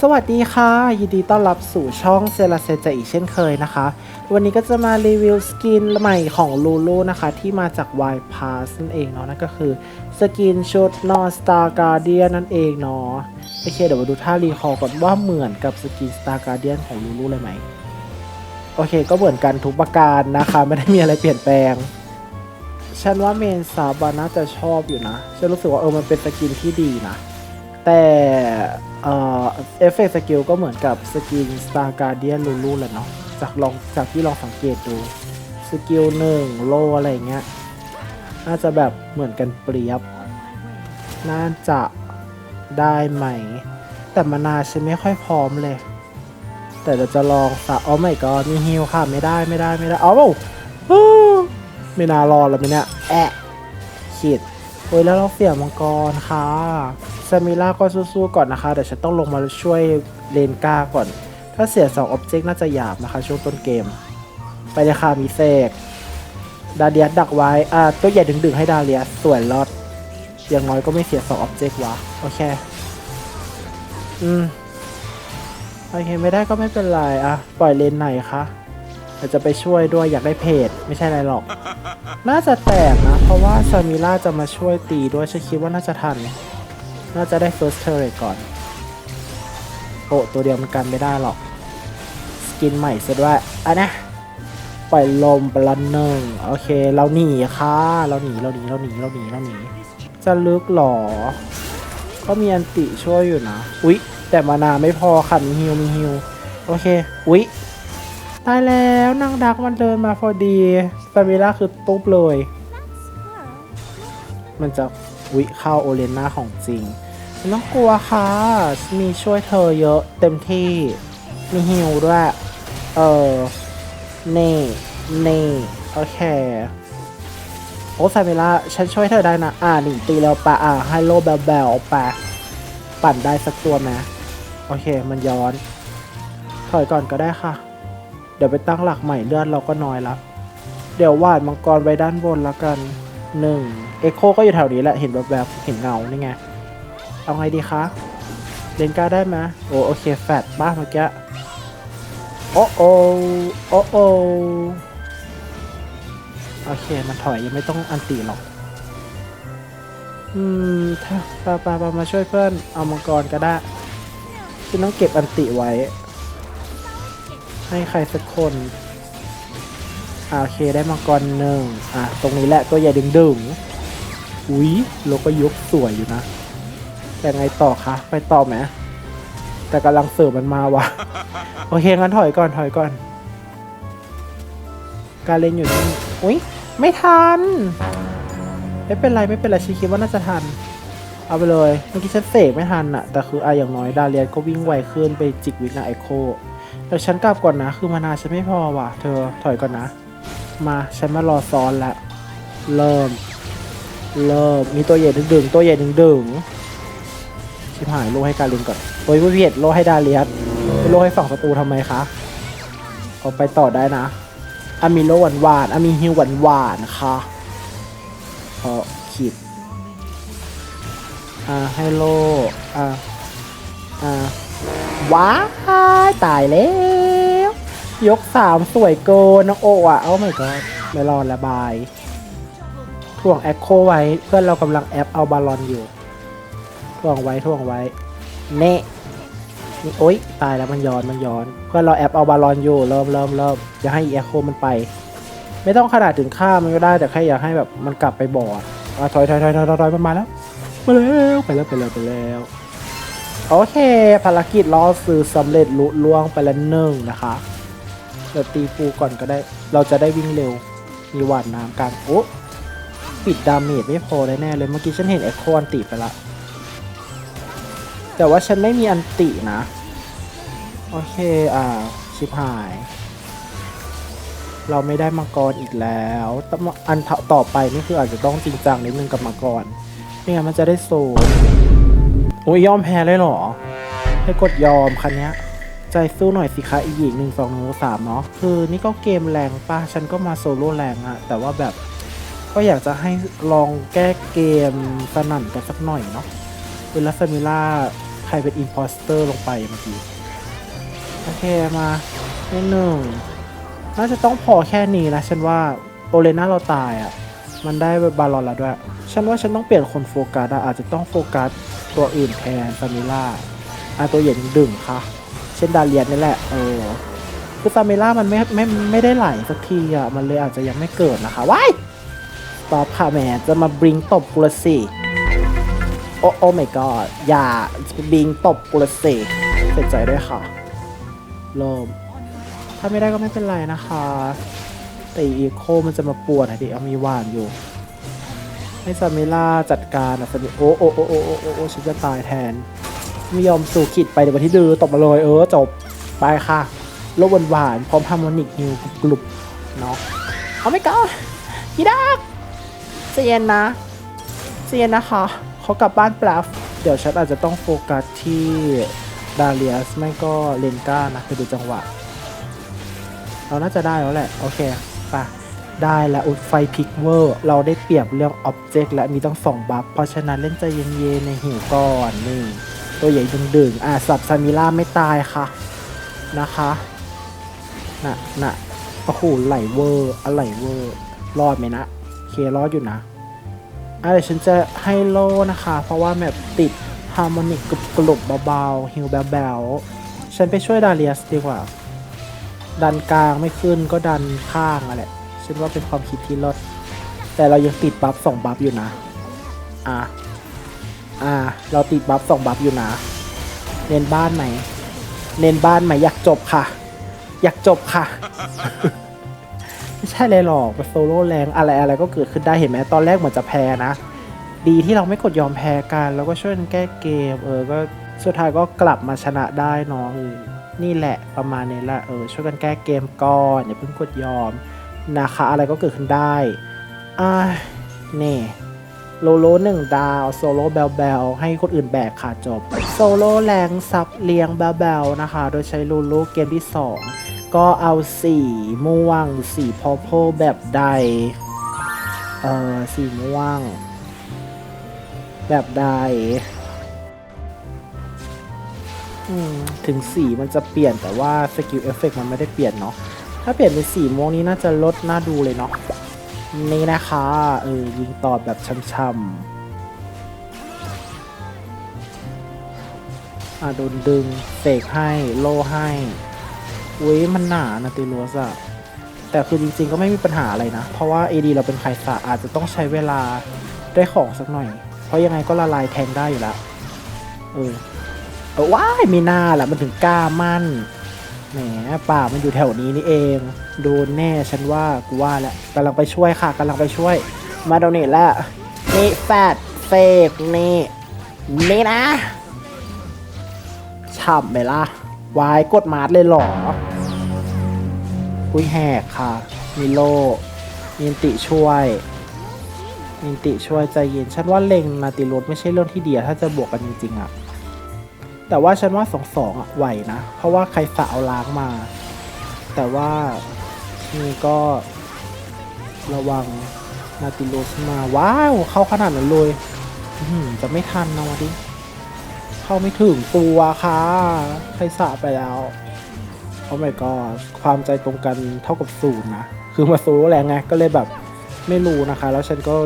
สวัสดีค่ะ ยินดีต้อนรับสู่ช่องเซราเซจอีกเช่นเคยนะคะ วันนี้ก็จะมารีวิวสกินใหม่ของลูลูนะคะ ที่มาจาก Y Pass นั่นเองเนาะนั่นก็คือสกินชุด North Star Guardian นั่นเองเนาะโอเคเดี๋ยวมาดูท่ารีคอร์ก่อนว่าเหมือนกับสกิน Star Guardian ของลูลูเลยไหม โอเคก็เหมือนกันทุกประการนะคะไม่ได้มีอะไรเปลี่ยนแปลงฉันว่าเมนซาบาน่าจะชอบอยู่นะฉันรู้สึกว่าเออมันเป็นสกินที่ดีนะ แต่เอ่อเอฟเฟกต์สกิลก็เหมือนกับสกิน Star Guardian ลูลูแหละเนาะจากลองจากที่ลองสังเกตดูสกิลหนึ่งโลอะไรเงี้ยน่าจะแบบเหมือนกันเปรียบ น่าจะได้ไหม แต่มานาฉันไม่ค่อยพร้อมเลย แต่เดี๋ยวจะลองสะอ๋อไม่ก็มีฮิลค่ะไม่ได้ไม่ได้ไม่ได้เอาฮู้ไม่น่ารอดแล้วไหมเนี่ยแอะขีดโอ้ยแล้วเราเสียมังกรค่ะ ซามิล่าก็สู้ๆก่อนนะคะเดี๋ยวฉันต้องลงมาช่วยเลนก้าก่อน ถ้าเสีย2องอ็อบเจกต์น่าจะหยาบนะคะ ช่วงต้นเกม ไปเลยค่ะมีเสกดาเลียสดักไว้อ่าตัวใหญ่ดึงๆให้ดาเลียสสวยรอดอย่างน้อยก็ไม่เสีย2องอ็อบเจกต์วะโอเค อืมโอเคไม่ได้ก็ไม่เป็นไรอะปล่อยเลนไหนคะเดี๋ยวจะไปช่วยด้วยอยากได้เพจไม่ใช่อะไรหรอก น่าจะแตกนะ เพราะว่าซามิล่าจะมาช่วยตีด้วยฉันคิดว่าน่าจะทัน น่าจะได้ first turret ก่อน โอ้ตัวเดียวมันกันไม่ได้หรอก สกินใหม่ซะด้วยอะนะ ปล่อยลมไปละหนึ่งโอเค เราหนีค่ะ เราหนี เราหนี เราหนี เราหนี เราหนี จะลึกหรอ ก็มีอันติช่วยอยู่นะ อุ๊ย แต่มานาไม่พอค่ะ มีฮิว มีฮิว โอเค อุ๊ย ตายแล้วนางดักมันเดินมาพอดีซามิล่าคือตุ๊บเลย มันจะวิเข้าโอเลน่าของจริง ไม่ต้องกลัวค่ะ มีช่วยเธอเยอะเต็มที่ มีฮิวด้วย เออเน่เน่โอเค โอ้ซามิล่าฉันช่วยเธอได้นะ อ่าหนึ่งตีแล้วปะอ่าให้โลแบลแบลปะปั่นได้สักตัวไหมโอเค มันย้อน ถอยก่อนก็ได้ค่ะ เดี๋ยวไปตั้งหลักใหม่เลือดเราก็น้อยละ เดี๋ยววาดมังกรไว้ด้านบนละกันหนึ่งเอโคก็อยู่แถวนี้แหละ เห็นแบบแบบเห็นเงานี่ไง เอาไงดีคะเลนก้าได้ไหมโอ้โอเคแฟดบ้าเมื่อกี้โอ้โอโอ้โอโอเคมันถอยยังไม่ต้องอันตีหรอก อืม ถ้าปาปาปามาช่วยเพื่อนเอามังกรก็ได้ฉันต้องเก็บอันติไว้ ให้ใครสักคนอ่าโอเคได้มังกรหนึ่งอะตรงนี้แหละตัวใหญ่ดึงดึงๆอุ้ยโลก็ยกสวยอยู่นะ แต่ไงต่อคะ ไปต่อไหมแต่กำลังเสิร์ฟมันมาวะโอเคงั้นถอยก่อนถอยก่อน การเล่นอยู่นี่อุ้ยไม่ทัน ไม่เป็นไรไม่เป็นไรชีคิดว่าน่าจะทัน เอาไปเลยเมื่อกี้ฉันเสกไม่ทันอะแต่คืออะอย่างน้อยดาเลียนก็วิ่งไวขึ้นไปจิกวิกนาไอโคเดี๋ยวฉันกลับก่อนนะ คือมานาฉันไม่พอว่ะ เธอถอยก่อนนะ มาฉันมารอซ้อนละ เริ่ม เริ่มมีตัวใหญ่ดึงๆตัวใหญ่ดึงๆ ชิบหายโลให้การลียนก่อนโอ้ยผู้เพียดโลให้ดาเลียนไปโลให้ฝั่งศัตรูทำไมคะเอาไปต่อได้นะอามีโลหวานหวานอามีฮิวหวานหวานๆค่ะพอขีดอ่าให้โลอ่าอ่าว้าตายแล้ว ยกสามสวยเกินน้องโอ้อะเอ้าไม่ก็ไม่รอดละบาย ถ่วงแอคโคไว้เพื่อนเรากำลังแอปเอาบาลอนอยู่ ถ่วงไว้ถ่วงไว้เน่นี่โอ๊ยตายแล้วมันย้อนมันย้อนเพื่อนเราแอปเอาบาลอนอยู่เริ่มเริ่มเริ่มอย่าให้แอโคมันไป ไม่ต้องขนาดถึงฆ่ามันก็ได้แต่แค่อยากให้แบบมันกลับไปบอดอะถอยถอยถอยถอยถอยถอยมันมาแล้วมาแล้วไปแล้วไปแล้วไปแล้วโอเค ภารกิจล่อซื้อสำเร็จลุล่วงไปแล้วหนึ่งนะคะเดี๋ยวตีปูก่อนก็ได้ เราจะได้วิ่งเร็ว มีหวาดน้ำกลางโอ้ปิดดาเมจไม่พอแน่เลยเมื่อกี้ฉันเห็นไอโคอันติไปละ แต่ว่าฉันไม่มีอันตินะ โอเค อ่า ชิบหาย เราไม่ได้มังกรอีกแล้วต่อันต่อไปนี่คืออาจจะต้องจริงจังนิดนึงกับมังกรไม่งั้นมันจะได้โซนโอ้ยยอมแพ้เลยเหรอ ให้กดยอมคันนี้ใจสู้หน่อยสิคะอีกหญิงหนึ่งสองหนึ่งสามเนาะคือนี่ก็เกมแรงป่ะฉันก็มาโซโล่แรงอะแต่ว่าแบบก็อยากจะให้ลองแก้เกมสนั่นกันสักหน่อยเนาะเวลาซามิล่า ใครเป็นอิ p โพสเตอร์ลงไปเมื่อกี้ โอเคมานิดหนึ่งน่าจะต้องพอแค่นี้นะฉันว่าโอเลน่าเราตายอะ่ะ มันได้บาลอนแล้วด้วย ฉันว่าฉันต้องเปลี่ยนคนโฟกัสอะอาจจะต้องโฟกัสตัวอื่นแทนซามิล่าอะตัวเหย็นดึงค่ะ เช่นดาเลียนนี่แหละ เออคือซามิล่ามันไม่ไม่ไม่ได้ไหลสักทีอะ มันเลยอาจจะยังไม่เกิดนะคะว้ายตอบค่ะแหมจะมาบริงตบกุละสิ อ้โอ้ my god อย่าบิงตบกุลสิเสียใจด้วยค่ะเริ่มถ้าไม่ได้ก็ไม่เป็นไรนะคะ แต่อีโคมันจะมาปวดอะดิเอามีหวานอยู่ให้ซามิล่าจัดการอะซามิโอ้โอ้โอ้โอ้โอ้โอ้โอฉันจะตายแทน ไม่ยอมสู่ขิดไปเดี๋ยววันที่ดื้อตบมาเลยเออจบไปค่ะโลกหวานพร้อมฮาร์โมนิกฮิวกลุบเนาะเอาไม่ก็ยีดักเซียนนะเซียนนะคะ เขากลับบ้านป๊บเดี๋ยวฉันอาจจะต้องโฟกัสที่ดาเลียสไม่ก็เลนก้านะไปดูจังหวะ เราน่าจะได้แล้วแหละ โอเคไปได้แล้วอุดไฟพิกเวอร์ เราได้เปรียบเรื่องอ็อบเจกต์และมีต้องสองบัฟ เพราะฉะนั้นเล่นใจเย็นๆในหิวก่อนนี่ตัวใหญ่ดึงๆอะสับซามิล่าไม่ตายค่ะนะคะน่ะน่ะโอ้โหไหลเวอร์อะไรเวอร์ รอดไหมนะ เครอดอยู่นะ อะเดี๋ยวฉันจะให้โลนะคะ เพราะว่าแมปติดฮาร์โมนิกกรุบกรุบเบาๆฮิวแบลๆฉันไปช่วยดาเลียสดีกว่า ดันกลางไม่ขึ้นก็ดันข้างอะแหละฉันว่าเป็นความคิดที่ลด แต่เรายังติดบัฟสองบัฟอยู่นะ อะ อ่าเราติดบัฟสองบัฟอยู่นะเน้นบ้านไหมเน้นบ้านไหมอยากจบค่ะ อยากจบค่ะ ไม่ใช่เลยหรอกไปโซโล่แรงอะไรอะไรก็เกิดขึ้นได้เห็นไหมตอนแรกเหมือนจะแพ้นะ ดีที่เราไม่กดยอมแพ้กันแล้วก็ช่วยกันแก้เกม เออก็สุดท้ายก็กลับมาชนะได้น้องนี่แหละประมาณนี้แหละเออช่วยกันแก้เกมก่อนอย่าเพิ่งกดยอมนะคะ อะไรก็เกิดขึ้นได้อ่านี่โลโลหนึ่งดาวโซโล่แบลแบลให้คนอื่นแบกค่ะจบ โซโล่แรงซับเลียงแบลแบลนะคะ โดยใช้โลโลเกมที่ 2 ก็เอาสีม่วง สีพอโพแบบใด เอ่อ สีม่วง แบบใด ถึงสีมันจะเปลี่ยนแต่ว่าสกิลเอฟเฟกมันไม่ได้เปลี่ยนเนาะ ถ้าเปลี่ยนเป็นสีม่วงนี้น่าจะลดน่าดูเลยเนาะ นี่นะคะ เออ ยิงตอบแบบช่ำๆอะโดนดึงเสกให้ โลให้ อุ้ยมันหนานะติลัวสอะแต่คือจริงๆก็ไม่มีปัญหาอะไรนะ เพราะว่า AD เราเป็นไคสะอาจจะต้องใช้เวลาได้ของสักหน่อย เพราะยังไงก็ละลายแทงได้อยู่แล้วเออเออว้ายมีหน้าแหละมันถึงกล้ามั่นแหมป่ามันอยู่แถวนี้นี่เอง โดนแน่ฉันว่ากูว่าแล้วกำลังไปช่วยค่ะกำลังไปช่วย มาโดเนทแล้วนี่แฟดเฟกนี่นี่นะฉ่ำไหมล่ะ วายกดมาร์ทเลยหรอ อุ้ยแหกค่ะมีโลมีนติช่วยมีนติช่วยใจเย็น ฉันว่าเล็งนาติรถไม่ใช่เรื่องที่เดียถ้าจะบวกกันจริงๆอะแต่ว่าฉันว่าสองสองอะไหวนะ เพราะว่าใครสะเอาล้างมา แต่ว่านี่ก็ระวังนาติโลสมา ว้าว เข้าขนาดนั้นเลยจะไม่ทันนะวะดิ เข้าไม่ถึงตัวค่ะใครสะไปแล้วโอ้ my god ความใจตรงกันเท่ากับศูนย์นะ คือมาซโล่แรงไงก็เลยแบบไม่รู้นะคะ แล้วฉันก็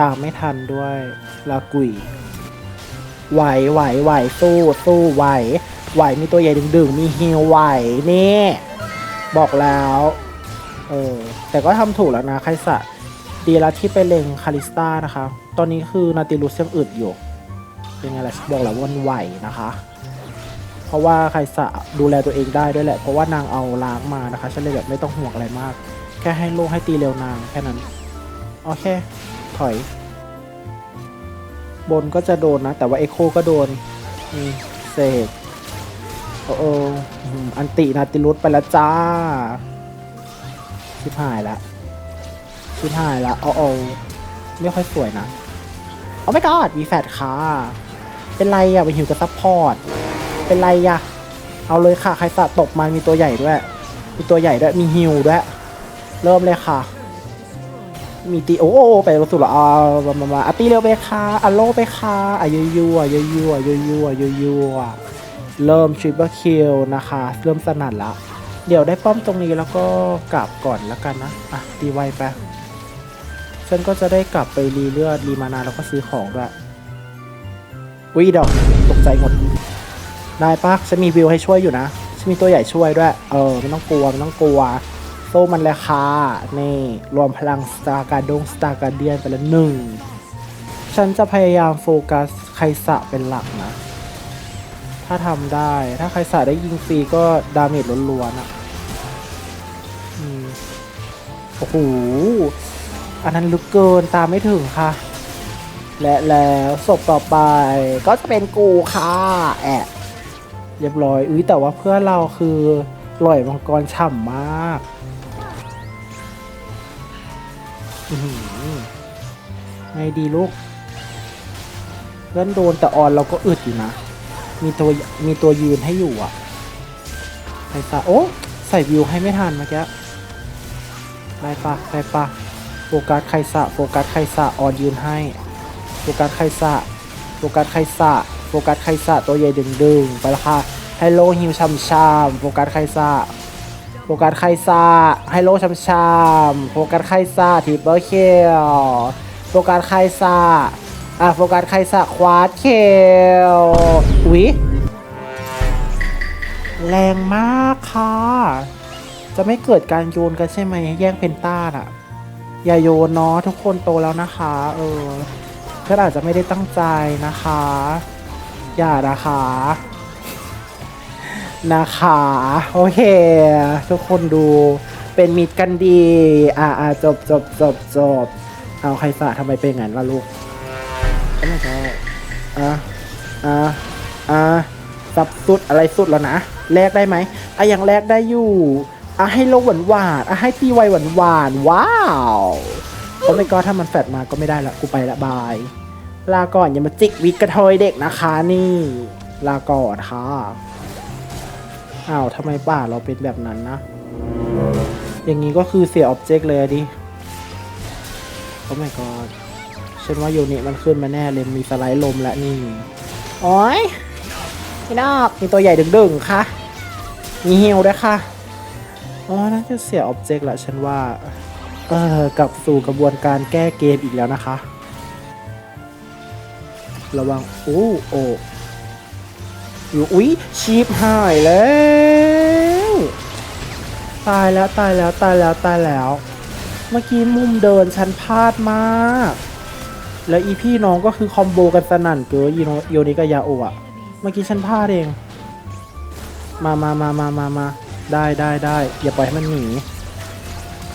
ตามไม่ทันด้วยลากุยไหวไหวไหวสู้สู้ไหวไหวมีตัวใหญ่ดึงๆมีฮิลไหวนี่บอกแล้วเออแต่ก็ทำถูกแล้วนะไคสะดีแล้วที่ไปเล็งคาริสตานะคะ ตอนนี้คือนาติลุสยังอึดอยู่ เป็นไงล่ะบอกแล้ววานไหวนะคะ เพราะว่าไครสะดูแลตัวเองได้ด้วยแหละ เพราะว่านางเอาล้างมานะคะฉันเลยแบบไม่ต้องห่วงอะไรมาก แค่ให้โลกให้ตีเร็วนางแค่นั้น โอเค ถอย บนก็จะโดนนะ แต่ว่าเอโคก็โดนนี่เสกโอ้โออันตินาติลุสไปแล้วจ้า ชิบหายละชิบหายละเอาเอไม่ค่อยสวยนะเอาไม่กอดมีแฟดค่ะ เป็นไรอะไปหิวกัซัพพอร์ต เป็นไรอะเอาเลยค่ะใครสะตกมันมีตัวใหญ่ด้วย มีตัวใหญ่ด้วยมีฮิวด้วย เริ่มเลยค่ะ มีตีโอ้ไปรสุดละอ่ามามาอตีเร็วไปค่ะอัลโลไปค่ะอายุยัวยัวยัวยัวยัวยัวยัวเริ่มชิปเปอร์คิลนะคะ เริ่มสนั่ละเดี๋ยวได้ป้อมตรงนี้แล้วก็กลับก่อนแล้วกันนะอะตีไวไปฉันก็จะได้กลับไปรีเลือดรีมานาแล้วก็ซื้อของด้วย วิดอกตกใจหมดได้ปะฉันมีวิวให้ช่วยอยู่นะฉันมีตัวใหญ่ช่วยด้วย เออไม่ต้องกลัวไม่ต้องกลัวโซ่มันเลยค่ะนี่รวมพลังสตาร์การดงสตาร์การเดียนไปละหนึ่งฉันจะพยายามโฟกัสไคสะเป็นหลักนะ ถ้าทำได้ถ้าไคสะได้ยิงฟรีก็ดาเมจล้วนๆอะอืมโอ้โหอันนั้นลึกเกินตามไม่ถึงค่ะ และแล้วศพต่อไปก็จะเป็นกูค่ะแอะเรียบร้อย อุ้ยแต่ว่าเพื่อนเราคือลอยมังกรฉ่ำมากอื้อหือไงดีลูกเล่นโดนแต่ออนเราก็อึดอยู่นะ มีตัวมีตัวยืนให้อยู่อะไฟฟ้าโอ้ใส่วิวให้ไม่ทันเมื่อกี้ได้ปะได้ปะโฟกัสไครสะโฟกัสไครสะออนยืนให้ โฟกัสไคสะโฟกัสไคสะโฟกัสไคสะตัวใหญ่ดึงดึงๆไปละค่ะไฮโลฮิวชัมชามโฟกัสไคสะโฟกัสไคสะไฮโลชัมชามโฟกัสไคสะทีเบอร์เคลโฟกัสไคสะอะโฟกัสไคสะควาดเคลอุ๊ยแรงมากค่ะ จะไม่เกิดการโยนกันใช่ไหมแย่งเพนต้าอะอย่าโยนเนาะทุกคนโตแล้วนะคะ เออ พื่อนอาจจะไม่ได้ตั้งใจนะคะ อย่านะคะ นะคะ โอเค ทุกคนดูเป็นมิตรกันดี อ่าอ่าจบจบจบจบเอาใครสะทำไมเป็นงั้นล่ะลูกไม่ก็อะอะอะสับสุดอะไรสุดแล้วนะแลกได้ไหมอะยังแลกได้อยู่อะให้โลกหวานหวานอะให้ตีไวหวานหวานว้าว อ้ไม่ก็ถ้ามันแฟดมาก็ไม่ได้ละกูไปละบาย ลาก่อนอย่ามาจิกวิกกระเทยเด็กนะคะนี่ ลาก่อนค่ะอ้าวทำไมป่าเราเป็นแบบนั้นนะ อย่างนี้ก็คือเสียออบเจกต์เลยดิโอ้ my god ฉันว่าโยนิมันขึ้นมาแน่เลยมีสไลด์ลมและนี่โอ้ยพี่นอกมีตัวใหญ่ดึงๆค่ะ มีเฮิวด้วยค่ะอ๋อน่าจะเสียออบเจกต์ละฉันว่า เออกลับสู่กระบวนการแก้เกมอีกแล้วนะคะ ระวังอู้โออยู่อุ๊ยชีพหายแล้วตายแล้วตายแล้วตายแล้วตายแล้ว เมื่อกี้มุมเดินฉันพลาดมาก แล้วอีพี่น้องก็คือคอมโบกันสนั่นเกินโยนิกบยาโออะเมื่อกี้ฉันพลาดเอง มามามามามามาได้ได้ได้อย่าปล่อยให้มันหนี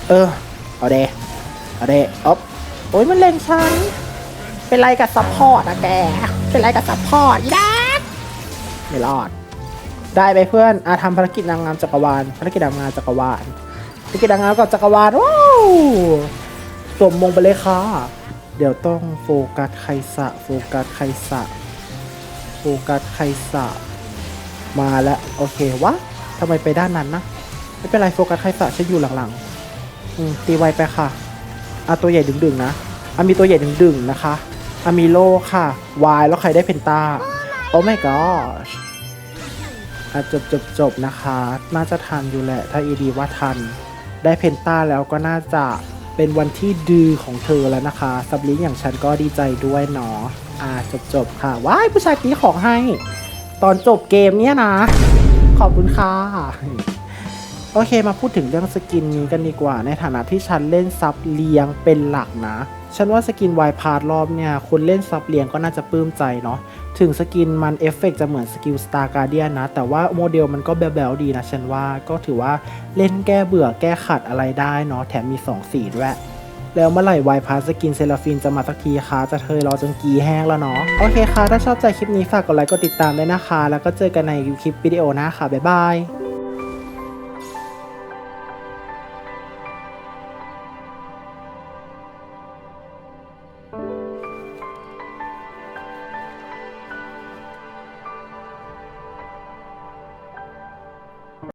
เออ เอาเดเอาเดอ๊อบโอ้ยมันเล่นฉัน เป็นไรกับซัพพอร์ตอะแก เป็นไรกับซัพพอร์ตอีดักไม่รอด ได้ไปเพื่อนอาทำภารกิจนางงามจักรวาล ภารกิจนางงามจักรวาล ภารกิจนางงามกับจักรวาลว้าวสวมมงไปเลยค่ะ เดี๋ยวต้องโฟกัสไคสะ โฟกัสไคสะ โฟกัสไคสะ มาแล้ว โอเควะทำไมไปด้านนั้นนะ ไม่เป็นไรโฟกัสไคสะฉันอยู่หลังๆ อืมตีไวไปค่ะอาตัวใหญ่ดึงๆนะอามีตัวใหญ่ดึงๆนะคะอามีโลค่ะวายแล้วใครได้เพนตาโอ้ my gosh อะจบจบจบนะคะ น่าจะทันอยู่แหละ ถ้าอีดีว่าทัน ได้เพนตาแล้วก็น่าจะเป็นวันที่ดือของเธอแล้วนะคะซับลิงอย่างฉันก็ดีใจด้วยเนาะอ่าจบจบค่ะ ว้ายผู้ชายนี้ของให้ ตอนจบเกมเนี่ยนะ ขอบคุณค่ะ โอเคมาพูดถึงเรื่องสกินนี้กันดีกว่า ในฐานะที่ฉันเล่นซับเลี้ยงเป็นหลักนะ ฉันว่าสกินวายพาร์ทรอบเนี่ยคนเล่นซับเลี้ยงก็น่าจะปลื้มใจเนาะถึงสกินมันเอฟเฟกต์จะเหมือนสกิลสตาร์การเดียนนะ แต่ว่าโมเดลมันก็แบลๆดีนะ ฉันว่าก็ถือว่าเล่นแก้เบื่อแก้ขัดอะไรได้เนาะแถมมี 2 สีด้วยแล้วเมื่อไหร่วายพาร์ทสกินเซราฟินจะมาสักทีคะจะเธอรอจนกีแห้งแล้วเนาะโอเคค่ะ ถ้าชอบใจคลิปนี้ฝากกดไลค์กดติดตามด้วยนะคะ แล้วก็เจอกันในคลิปวิดีโอหน้าค่ะ บ๊ายบาย